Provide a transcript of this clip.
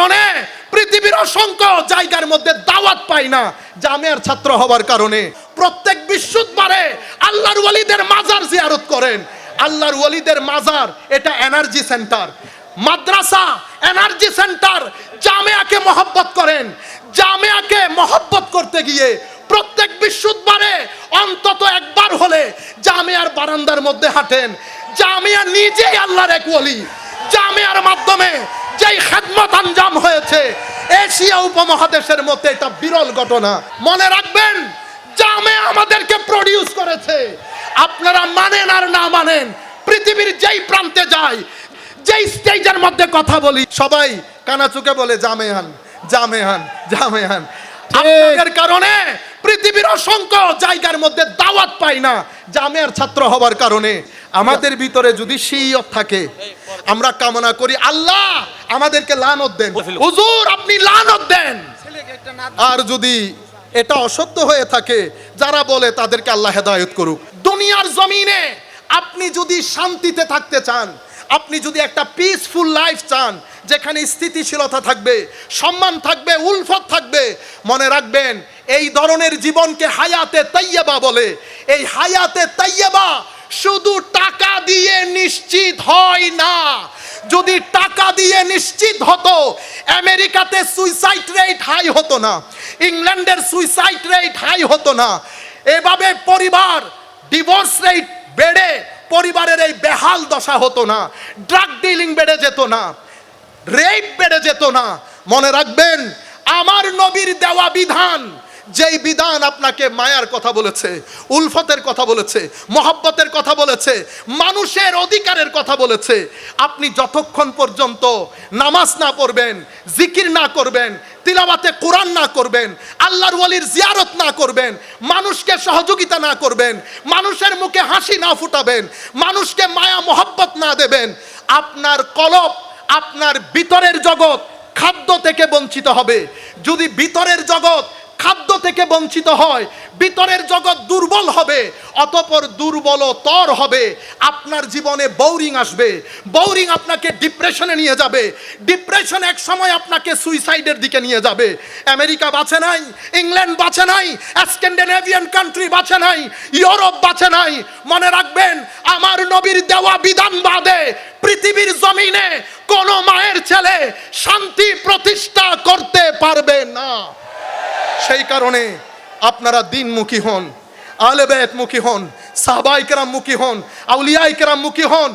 কারণে পৃথিবীর অসংখ্য জায়গার মধ্যে দাওয়াত পাই না, জামিয়ার ছাত্র হওয়ার কারণে। প্রত্যেক বিশুদ্ধবারে আল্লাহর ওয়ালিদের মাজার জিয়ারত করেন। আল্লাহর ওয়ালিদের মাজার, এটা এনার্জি সেন্টার। মাদ্রাসা, এনার্জি সেন্টার, জামিয়াকে মহব্বত করেন। জামিয়াকে মহব্বত করতে গিয়ে প্রত্যেক বিশুদ্ধবারে অন্তত একবার হলে জামিয়ার বারান্দার মধ্যে হাঁটেন। জামিয়া নিজেই আল্লাহর এক ওলি জামিয়ার মাধ্যমে যেই খেদমত আঞ্জাম হয়েছে এশিয়া উপমহাদেশের মধ্যে এটা বিরল ঘটনা। মনে রাখবেন জামে আমাদেরকে প্রডিউস করেছে। আপনারা মানেন আর না মানেন পৃথিবীর যেই প্রান্তে যায় যেই স্টেজের মধ্যে কথা বলি সবাই কানাচুকে বলে জামেহান জামেহান জামেহান আপনাদের কারণে পৃথিবীর অসংখ্য জায়গার মধ্যে দাওয়াত পাই না জামিয়ার ছাত্র হওয়ার কারণে। আমাদের ভিতরে যদি সেইয়ত থাকে আমরা কামনা করি আল্লাহ আমাদেরকে লানত দেন। হুজুর আপনি লানত দেন। আর যদি এটা অসত্য হয়ে থাকে যারা বলে তাদেরকে আল্লাহ হেদায়ত করুক। দুনিয়ার জমিনে আপনি যদি শান্তিতে থাকতে চান আপনি যদি একটা পিসফুল লাইফ চান যেখানে স্থিতিশীলতা থাকবে সম্মান থাকবে উলফত থাকবে মনে রাখবেন এই ধরনের জীবনকে হায়াতে তাইয়াবা বলে। এই হায়াতে তাইয়েবা শুধু টাকা দিয়ে নিশ্চিত হয় না। যদি টাকা দিয়ে নিশ্চিত হতো, আমেরিকাতে সুইসাইড রেট হাই হতো না, ইংল্যান্ডের সুইসাইড রেট হাই হতো না, এভাবে পরিবার ডিভোর্স রেট বেড়ে পরিবারের এই বেহাল দশা হতো না ড্রাগ ডিলিং বেড়ে যেত না রেপ বেড়ে যেত না। মনে রাখবেন, আমার নবীর দেওয়া বিধান যেই বিধান আপনাকে মায়ার কথা বলেছে, উলফতের কথা বলেছে, মহব্বতের কথা বলেছে, মানুষের অধিকারের কথা বলেছে, আপনি যতক্ষণ পর্যন্ত নামাজ না পড়বেন, জিকির না করবেন তিলাবাতে কোরআন না করবেন, আল্লাহর ওয়ালির জিয়ারত না করবেন, মানুষকে সহযোগিতা না করবেন, মানুষের মুখে হাসি না ফুটাবেন, মানুষকে মায়া, মহব্বত না দেবেন, আপনার কলব, আপনার ভিতরের জগৎ খাদ্য থেকে বঞ্চিত হবে। যদি ভিতরের জগৎ খাদ্য থেকে বঞ্চিত হয়। ভিতরের জগৎ দুর্বল হবে, অতপর দুর্বল তর হবে। আপনার জীবনে বৌরিং আসবে। বৌরিং আপনাকে ডিপ্রেশনে নিয়ে যাবে। ডিপ্রেশন এক সময় আপনাকে সুইসাইডের দিকে নিয়ে যাবে। আমেরিকা বাঁচে নাই, ইংল্যান্ড বাঁচে নাই, স্ক্যান্ডিনেভিয়ান কান্ট্রি বাঁচে নাই, ইউরোপ বাঁচে নাই। মনে রাখবেন, আমার নবীর দেওয়া বিধান বাদে পৃথিবীর জমিনে কোন মায়ের ছেলে শান্তি প্রতিষ্ঠা করতে পারবে না। সেই কারণে আপনারা দিনমুখী হন মুখী হন হন আউলিয়াই কেরাম মুখী হন